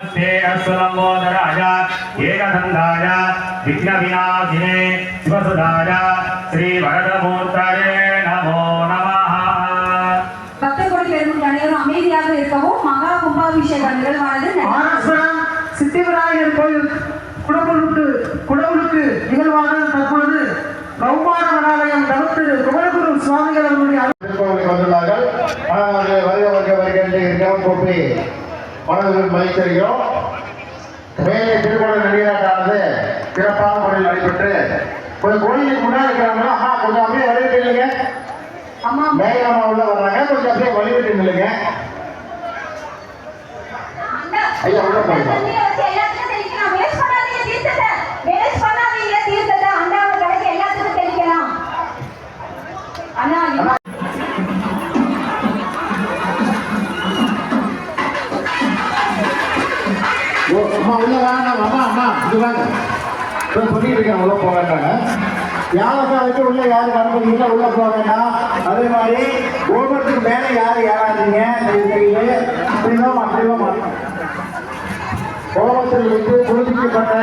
ते अश्वलम्बोदराय एकदन्धाय विघ्नविनाशिने शिवसुधाय श्रीवरदमूर्तये नमो नमः பக்தர்கொடி பெருமக்கள் அனைவரும் அமைதியாக இருக்கவும் மகா கும்பாபிஷேக நிகழ்வானது நடைபெறும். ஆனஸ்வரம் சித்திவிநாயகர் கோயில் குடமுழுக்கு குடமுழுக்கு நிகழ்வாக தற்பொழுது கௌமார மடாலயம் தவிர்த்து குமரகுரு சுவாமிகள் அவர்களுடைய அருள் திருக்கோவிலுக்கு வந்துள்ளார்கள் ஆனால் அவர்கள் வருக வருக வருக என்று இருக்கிறோம் கூப்பி மனதில் மகிழ்ச்சியடைகிறோம் மேலே திருக்குறள் நடிகராட்டானது சிறப்பான முறையில் நடைபெற்று கொஞ்சம் கோயிலுக்கு முன்னாடி இருக்கிறாங்களா அம்மா கொஞ்சம் அப்படியே வழிவிட்டு இல்லைங்க மேகமா உள்ள வர்றாங்க கொஞ்சம் அப்படியே வழிவிட்டு இல்லைங்க ஐயா உள்ள போயிடலாம் அம்மா உள்ள வாங்க அம்மா அம்மா. இது வாங்க. இப்போ சொல்லிட்டு இருக்கேன் உள்ள போக வேண்டாங்க யாவசாவுக்கு உள்ள யாரும் அனுமதிக்கல உள்ள போக வேண்டாம். அதே மாதிரி கோபுரத்துக்கு மேலே யாரும் ஏறாதீங்க அப்படிதான் அப்படிதான் கோபத்தில் இருந்து புதுப்பிக்கப்பட்ட